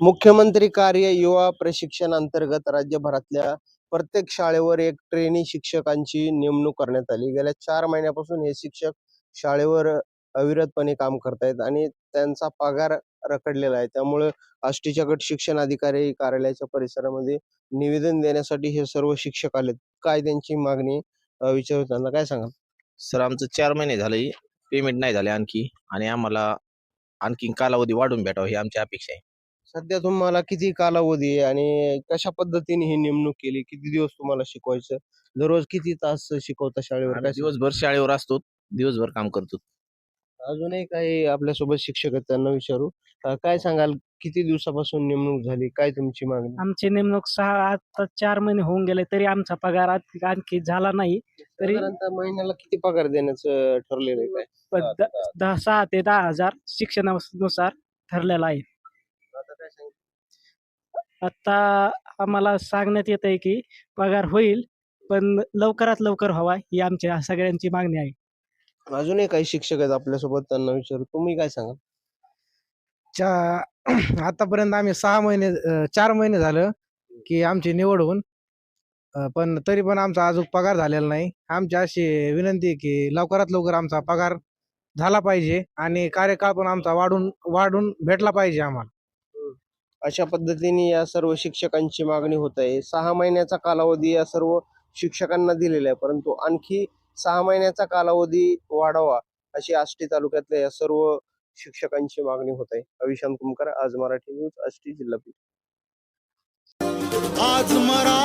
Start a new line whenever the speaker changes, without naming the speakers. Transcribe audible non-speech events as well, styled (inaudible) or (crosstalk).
मुख्यमंत्री कार्य युवा प्रशिक्षण अंतर्गत राज्यभरातल्या प्रत्येक शाळेवर एक ट्रेनी शिक्षकांची नेमणूक करण्यात आली. गेल्या चार महिन्यापासून हे शिक्षक शाळेवर अविरतपणे काम करतायत आणि त्यांचा पगार रखडलेला आहे. त्यामुळे आष्टीच्या गट शिक्षण अधिकारी कार्यालयाच्या परिसरामध्ये निवेदन देण्यासाठी हे सर्व शिक्षक आलेत. काय त्यांची मागणी विचारताना विचारू त्यांना? काय सांगाल?
सर आमचं चार महिने झाले पेमेंट नाही झाले आणखी आणि आम्हाला आणखी कालावधी वाढून भेटावं ही आमची अपेक्षा आहे.
सध्या तुम्हाला किती कालावधी आहे आणि कशा पद्धतीने ही नेमणूक केली? किती दिवस तुम्हाला शिकवायचं? दररोज किती तास शिकवता शाळेवर? काय
दिवसभर शाळेवर असतो. दिवसभर काम करतो.
अजूनही काही आपल्यासोबत शिक्षक आहेत त्यांना विचारू. अं, काय सांगाल? किती दिवसापासून नेमणूक झाली? काय तुमची मागणी?
आमची नेमणूक सहा आता चार महिने होऊन गेले तरी आमचा पगार आत- आणखी झाला नाही. तरी-
साधारणतः महिन्याला किती पगार देण्याचं ठरलेलं आहे? काय?
पण द- दहा सहा ते दहा हजार शिक्षणानुसार ठरलेला आहे? आता आम्हाला सांगण्यात येत आहे की पगार होईल पण लवकरात लवकर व्हावा ही आमच्या सगळ्यांची मागणी आहे.
अजूनही काही शिक्षक आहेत आपल्यासोबत त्यांना विचारू. तुम्ही काय सांगाल?
चा (clears throat) आतापर्यंत आम्ही सहा महिने अं, चार महिने झालं की आमची निवड होऊन अं, पण तरी पण आमचा अजून पगार झालेला नाही. आमची अशी विनंती आहे की लवकरात लवकर आमचा पगार झाला पाहिजे आणि कार्यकाळ पण आमचा वाढून वाढून भेटला पाहिजे आम्हाला.
अशा पद्धतीने या सर्व शिक्षकांची मागणी होत आहे. सहा महिन्याचा कालावधी या सर्व शिक्षकांना दिलेला आहे. परंतु आणखी सहा महिन्याचा कालावधी वाढावा अशी आष्टी तालुक्यातल्या या सर्व शिक्षकांची मागणी होत आहे. अविशांत कुमकर आज मराठी न्यूज आष्टी जिल्हा
आज मरा